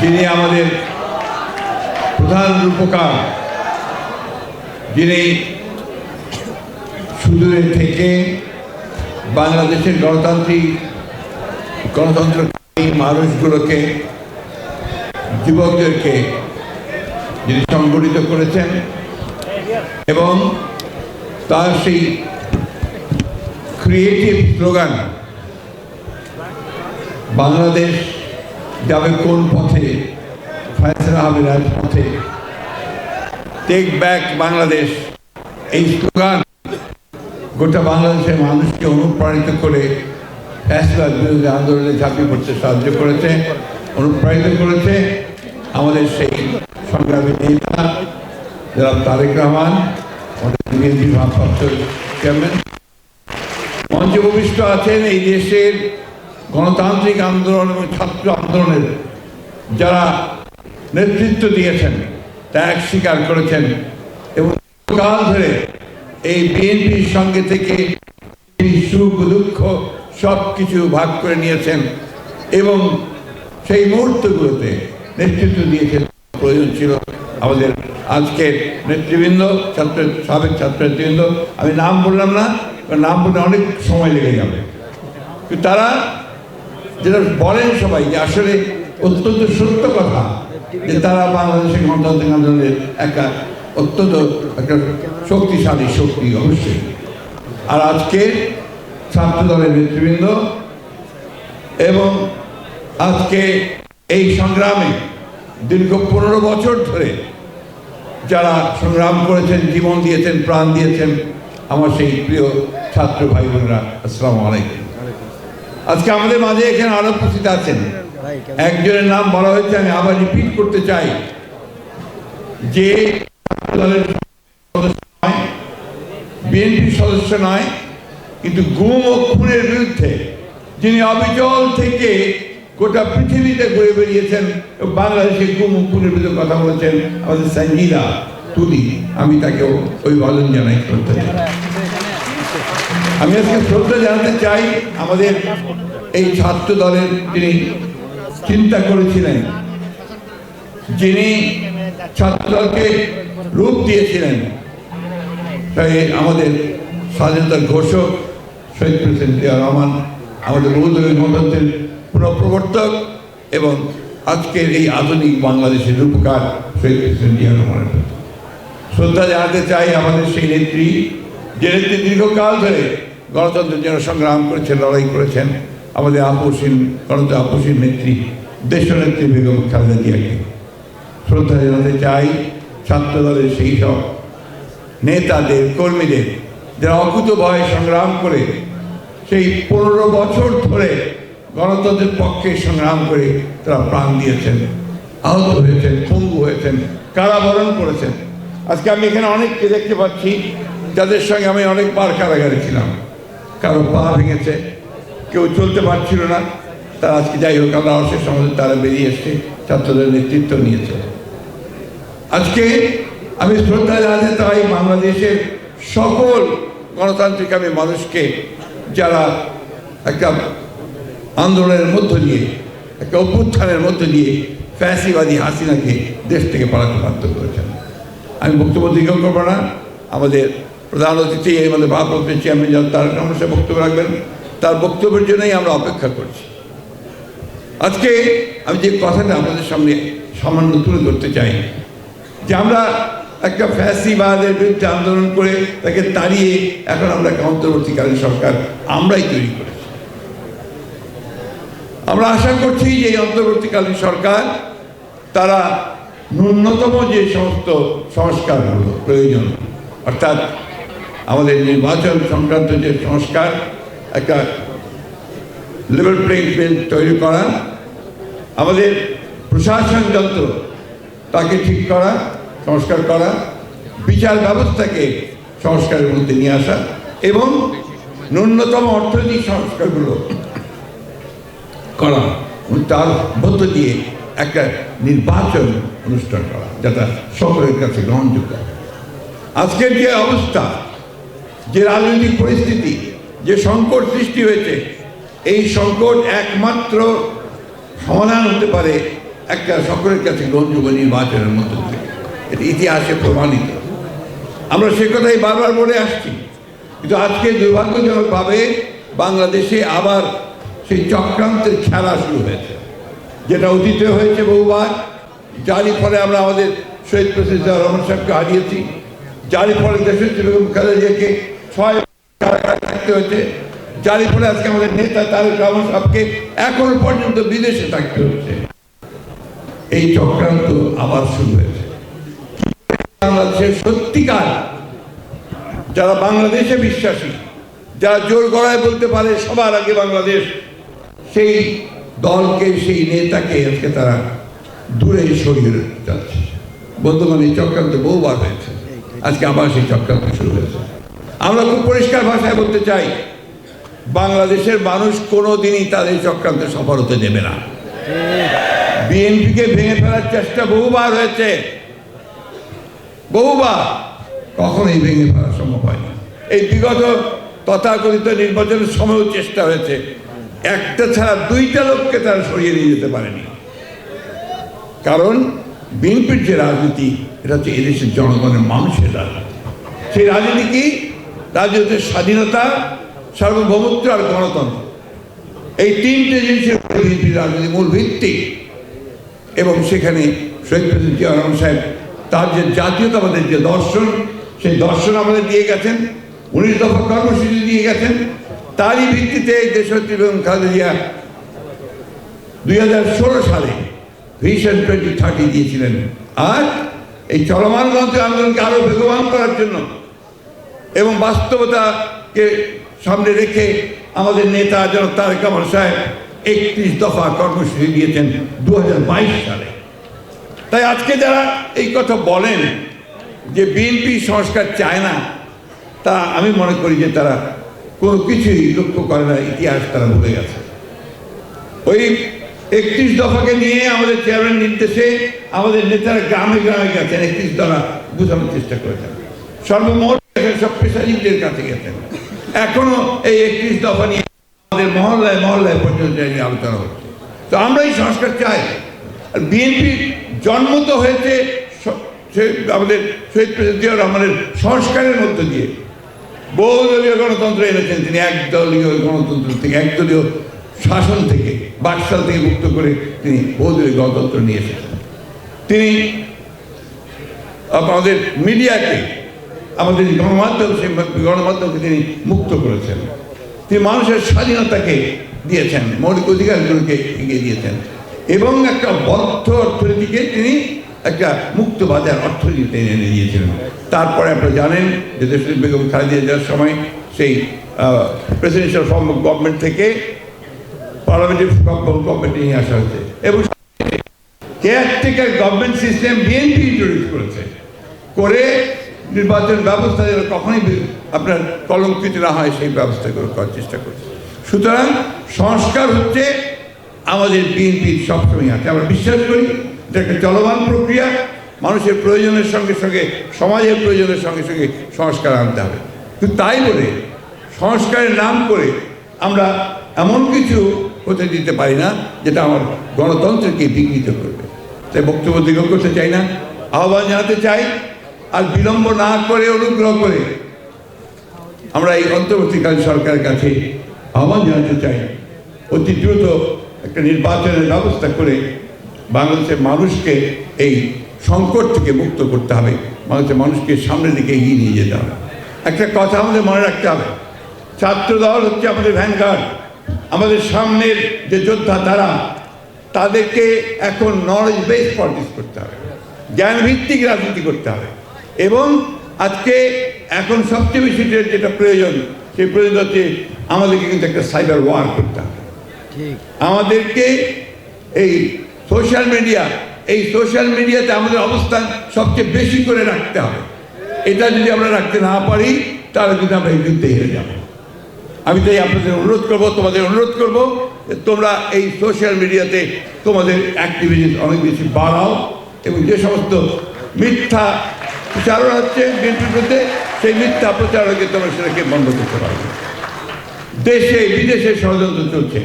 যিনি আমাদের প্রধান রূপকার, যিনি সুদূরে থেকে বাংলাদেশের গণতান্ত্রিক গণতন্ত্র মানুষগুলোকে, যুবকদেরকে যিনি সংগঠিত করেছেন এবং তার সেই ক্রিয়েটিভ স্লোগান বাংলাদেশ যাবে কোন পথে? রাজপথে। Take back Bangladesh. এই স্লোগান গোটা বাংলাদেশের মানুষকে অনুপ্রাণিত করে ফ্যাসলার বিরুদ্ধে আন্দোলনে ঝাঁপিয়ে পড়তে সাহায্য করেছে, অনুপ্রাণিত করেছে আমাদের সেই সংগ্রামী নেতা যারা তারেক রহমান, আমাদের ভারপ্রাপ্ত চেয়ারম্যান। মঞ্চে ভূমিষ্ঠ আছেন এই দেশের গণতান্ত্রিক আন্দোলন এবং ছাত্র আন্দোলনের যারা নেতৃত্ব দিয়েছেন ত্যাগ স্বীকার করেছেন এবং কাল ধরে এই বিএনপির সঙ্গে থেকে সুখ, দুঃখ সব কিছু ভাগ করে নিয়েছেন এবং সেই মুহূর্তগুলোতে নেতৃত্ব দিয়েছেন। প্রয়োজন ছিল আমাদের আজকের নেতৃবৃন্দ, ছাত্র, সাবেক ছাত্র নেতৃবৃন্দ আমি নাম বললাম না নাম বললে অনেক সময় লেগে যাবে। তারা যেটা বলেন সবাই যে আসলে অত্যন্ত সত্য কথা যে তারা বাংলাদেশের গণতান্ত্রিক আন্দোলনের একটা অত্যন্ত একটা শক্তিশালী শক্তি অবশ্যই। আর আজকে ছাত্র দলের নেতৃবৃন্দ এবং আজকে এই সংগ্রামে দীর্ঘ পনেরো বছর ধরে যারা সংগ্রাম করেছেন, জীবন দিয়েছেন, প্রাণ দিয়েছেন, আমার সেই প্রিয় ছাত্র ভাই বোনেরা আসসালামু আলাইকুম। আজকে আমাদের মাঝে এখানে আরও উপস্থিত আছেন। একজনের নাম বলা হয়েছে, আমি আবার রিপিট করতে চাই। যে বিএনপির সদস্য নয়, কিন্তু গুম ও খুনের বিরুদ্ধে যিনি অবিচল থেকে গোটা পৃথিবীতে ঘুরে বেরিয়েছেন এবং বাংলাদেশের গুম ও খুনের বিরুদ্ধে কথা বলছেন আমাদের সঞ্জিদা তুলি। আমি তাকে অভিবাদন জানাই করতে চাই আমি আজকে শ্রদ্ধা জানাতে চাই আমাদের এই ছাত্র দলের যিনি চিন্তা করেছিলেন, যিনি ছাত্র দলকে রূপ দিয়েছিলেন, তাই আমাদের স্বাধীনতার ঘোষক শহীদ প্রেসিডেন্ট জিয়া রহমান, আমাদের বহুদলীয় গণতন্ত্রের পুনঃপ্রবর্তক এবং আজকের এই আধুনিক বাংলাদেশের রূপকার শহীদ প্রেসিডেন্ট জিয়া রহমানের শ্রদ্ধা জানাতে চাই আমাদের সেই নেত্রী, যে নেত্রী দীর্ঘকাল ধরে গণতন্ত্রের জন্য সংগ্রাম করেছেন, লড়াই করেছেন। আমাদের আপসীন গণতন্ত্র আপসীন নেত্রী, দেশনেত্রী বেগম খালেদা জিয়াকে। শ্রদ্ধা জানাতে চাই ছাত্র দলের সেই সব নেতাদের, কর্মীদের, যারা অকুত ভয়ে সংগ্রাম করে সেই পনেরো বছর ধরে গণতন্ত্রের পক্ষে সংগ্রাম করে তারা প্রাণ দিয়েছেন, আহত হয়েছেন, পঙ্গু হয়েছেন, কারাবরণ করেছেন। আজকে আমি এখানে অনেককে দেখতে পাচ্ছি, যাদের সঙ্গে আমি অনেকবার কারাগারে ছিলাম। কারও পা ভেঙেছে। কেউ চলতে পারছিল না। তারা আজকে যাই হোক, আমরা অশেষ সমাজে তারা বেরিয়ে এসছে, ছাত্রদের নেতৃত্ব নিয়েছে। আজকে আমি শ্রদ্ধা জানাতে চাই বাংলাদেশের সকল গণতান্ত্রিক আমি মানুষকে, যারা একটা আন্দোলনের মধ্য দিয়ে, একটা অভ্যুত্থানের মধ্য দিয়ে ফ্যাসিবাদী হাসিনাকে দেশ থেকে পালাতে বাধ্য করেছেন। আমি বক্তব্য দীর্ঘ করব না। আমাদের প্রধান অতিথি আমাদের ভারপ্রাপ্ত চেয়ারম্যান যান তার সমস্যা বক্তব্য রাখবেন। তার বক্তব্যের জন্যই আমরা অপেক্ষা করছি। আজকে আমি যে কথাটা আপনাদের সামনে সামান্য তুলে ধরতে চাই, যে আমরা একটা ফ্যাসিবাদের বিরুদ্ধে আন্দোলন করে তাকে তাড়িয়ে এখন আমরা একটা অন্তর্বর্তীকালীন সরকার আমরাই তৈরি করেছি। আমরা আশা করছি যে এই অন্তর্বর্তীকালীন সরকার, তারা ন্যূনতম যে সমস্ত সংস্কারগুলো প্রয়োজন, অর্থাৎ আমাদের নির্বাচন সংক্রান্ত যে সংস্কার, একটা লেভেল প্লেইং ফিল্ড তৈরি করা, আমাদের প্রশাসন যন্ত্র তাকে ঠিক করা, সংস্কার করা, বিচার ব্যবস্থাকে সংস্কারের মধ্যে নিয়ে আসা এবং ন্যূনতম অর্থনৈতিক সংস্কারগুলো করা তার মধ্য দিয়ে একটা নির্বাচন অনুষ্ঠান করা যেটা সকলের কাছে গ্রহণযোগ্য আজকের যে অবস্থা যে রাজনৈতিক পরিস্থিতি, যে সংকট সৃষ্টি হয়েছে, এই সংকট একমাত্র সমাধান হতে পারে একটা সকলের কাছে গ্রহণযোগ্য নির্বাচনের মধ্য থেকে এটা ইতিহাসে প্রমাণিত। আমরা সে কথাই বারবার বলে আসছি। কিন্তু আজকে দুর্ভাগ্যজনকভাবে বাংলাদেশে আবার সেই চক্রান্তের খেলা শুরু হয়েছে। যেটা অতীতে হয়েছে বহুবার। যারই ফলে আমরা আমাদের শহীদ প্রেসিডেন্ট রহমান সাহেবকে হারিয়েছি। যারই ফলে দেশের বেগম খালেদিয়াকে থাকতে হয়েছে। যারই ফলে আজকে আমাদের নেতা তারেক রহমান সাহেবকে এখনও পর্যন্ত বিদেশে থাকতে হচ্ছে। এই চক্রান্ত আবার শুরু হয়েছে। বাংলাদেশের সত্যিকার যারা বাংলাদেশে বিশ্বাসী, যারা জোর গড়ায় বলতে পারে সবার আগে বাংলাদেশ, সেই দলকে, সেই নেতাকে আজকে তারা দূরে সরিয়ে যাচ্ছে। বন্ধুগণ এই চক্রান্ত বহুবার হয়েছে। আজকে আবার সেই চক্রান্ত শুরু হয়েছে। আমরা খুব পরিষ্কার ভাষায় বলতে চাই, বাংলাদেশের মানুষ কোনো দিনই তাদের চক্রান্ত সফল হতে দেবে না। বিএনপিকে ভেঙে ফেলার চেষ্টা বহুবার হয়েছে। বহুবার। কখনোই ভেঙে ফেলা সম্ভব হয়নি এই বিগত তথাকথিত নির্বাচনের সময়ও চেষ্টা হয়েছে। একটা ছাড়া দুইটা লোককে তারা সরিয়ে নিয়ে যেতে পারেনি। কারণ বিএনপির যে রাজনীতি, এটা হচ্ছে এদেশের জনগণের মানুষের রাজনীতি। সেই রাজনীতি কি? রাজনীতির স্বাধীনতা, সার্বভৌমত্ব আর গণতন্ত্র। এই তিনটে জিনিসের উপরে বিএনপির রাজনীতি মূল ভিত্তি। এবং সেখানে শহীদ প্রেসিডেন্ট জিয়া রহমান সাহেব তার যে জাতীয়তাবাদের যে দর্শন, সেই দর্শন আমাদের দিয়ে গেছেন। উনিশ দফা কর্মসূচি দিয়ে গেছেন। তারই ভিত্তিতে দেশত্রী বেগম খালেদা জিয়া দুই হাজার ষোলো সালে ভিশন টোয়েন্টি থার্টি দিয়েছিলেন। আর এই চলমান গণতন্ত্র আন্দোলনকে আরও বেগবান করার জন্য এবং বাস্তবতাকে সামনে রেখে আমাদের নেতা যেন তারেক রহমান সাহেব একত্রিশ দফা কর্মসূচি দিয়েছেন দু হাজার বাইশ সালে। তাই আজকে যারা এই কথা বলেন যে বিএনপি সংস্কার চায় না, তা আমি মনে করি যে তারা কোনো কিছুই লক্ষ্য করে না, ইতিহাস তারা ভুলে গেছে। ওই একত্রিশ দফাকে নিয়ে আমাদের চেয়ারম্যান নির্দেশে আমাদের নেতারা গ্রামে গ্রামে গেছেন, একত্রিশ দফা বোঝানোর চেষ্টা করেছেন। সর্বমোট পেশাজীবীদের কাছে গেছেন। এখনও এই একত্রিশ দফা নিয়ে আমাদের মহল্লায় মহল্লায় পর্যন্ত নিয়ে আলোচনা হচ্ছে। তো আমরা এই সংস্কার চাই। জন্ম তো হয়েছে আমাদের শহীদ প্রেসিডেন্ট সংস্কারের মধ্য দিয়ে। বহুদলীয় গণতন্ত্র এনেছেন তিনি, একদলীয় গণতন্ত্র থেকে, একদলীয় শাসন থেকে, বাকশাল থেকে মুক্ত করে তিনি বহুদলীয় গণতন্ত্র নিয়ে এসেছেন। তিনি আমাদের মিডিয়াকে আমাদের গণমাধ্যম সেই গণমাধ্যমকে তিনি মুক্ত করেছেন। তিনি মানুষের স্বাধীনতাকে দিয়েছেন, মৌলিক অধিকারগুলোকে এগিয়ে দিয়েছেন। এবং একটা বদ্ধ অর্থনীতিকে তিনি একটা মুক্ত বাজার অর্থনীতিতে এনে দিয়েছিলেন। তারপরে আপনারা জানেন যে দেশের বেগম খালেদা যাওয়ার সময় সেই প্রেসিডেন্সিয়াল ফর্ম গভর্নমেন্ট থেকে পার্লামেন্টারি ফর্ম অফ গভর্নমেন্টে নিয়ে আসা হয়েছে। এবং caretaker government system BNP introduce করেছে। করে নির্বাচন ব্যবস্থা যেন কখনোই আপনার কলঙ্কিত না হয়, সেই ব্যবস্থা করে করার চেষ্টা করছে। সুতরাং সংস্কার হচ্ছে আমাদের বিএনপির সবসময় আছে। আমরা বিশ্বাস করি, এটা একটা চলমান প্রক্রিয়া। মানুষের প্রয়োজনের সঙ্গে সঙ্গে, সমাজের প্রয়োজনের সঙ্গে সঙ্গে সংস্কার আনতে হবে। কিন্তু তাই বলে সংস্কারের নাম করে আমরা এমন কিছু হতে দিতে পারি না, যেটা আমার গণতন্ত্রকে বিঘ্নিত করবে। তাই বক্তব্য দীর্ঘ করতে চাই না, আহ্বান জানাতে চাই আর বিলম্ব না করে, অনুগ্রহ করে আমরা এই অন্তর্বর্তীকালীন সরকারের কাছে আহ্বান জানাতে চাই। অতি দ্রুত একটা নির্বাচনের ব্যবস্থা করে বাংলাদেশের মানুষকে এই সংকট থেকে মুক্ত করতে হবে। বাংলাদেশের মানুষকে সামনের দিকে এগিয়ে নিয়ে যেতে হবে। একটা কথা আমাদের মনে রাখতে হবে। ছাত্র দল হচ্ছে আমাদের ভ্যানগার্ড আমাদের সামনের যে যোদ্ধা তারা, তাদেরকে এখন নলেজ বেস পলিটিক্স করতে হবে। জ্ঞানভিত্তিক রাজনীতি করতে হবে। এবং আজকে এখন সবচেয়ে বেশি যেটা প্রয়োজন সেই প্রয়োজন হচ্ছে আমাদেরকে কিন্তু একটা সাইবার ওয়ার করতে হবে। আমাদেরকে এই সোশ্যাল মিডিয়া এই সোশ্যাল মিডিয়াতে আমাদের অবস্থান সবচেয়ে বেশি করে রাখতে হবে। এটা যদি আমরা রাখতে না পারি তাহলে কিন্তু আমরা এই যুদ্ধে হেরে যাব। আমি তাই আপনাদের অনুরোধ করব তোমাদের অনুরোধ করব তোমরা এই সোশ্যাল মিডিয়াতে তোমাদের অ্যাক্টিভিটিস অনেক বেশি বাড়াও এবং যে সমস্ত মিথ্যা প্রচারণা হচ্ছে, বিএনপির বিরুদ্ধে সেই মিথ্যা প্রচারণাকে তোমরা সেটাকে বন্ধ করতে পারবে দেশে, বিদেশে ষড়যন্ত্র চলছে,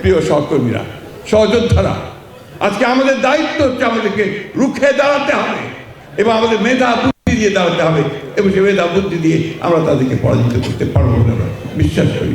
প্রিয় সহকর্মীরা, সহযোদ্ধারা। আজকে আমাদের দায়িত্ব হচ্ছে আমাদেরকে রুখে দাঁড়াতে হবে এবং আমাদের মেধা বুদ্ধি দিয়ে দাঁড়াতে হবে এবং সে মেধা বুদ্ধি দিয়ে আমরা তাদেরকে পরাজিত করতে পারব আমরা বিশ্বাস করি।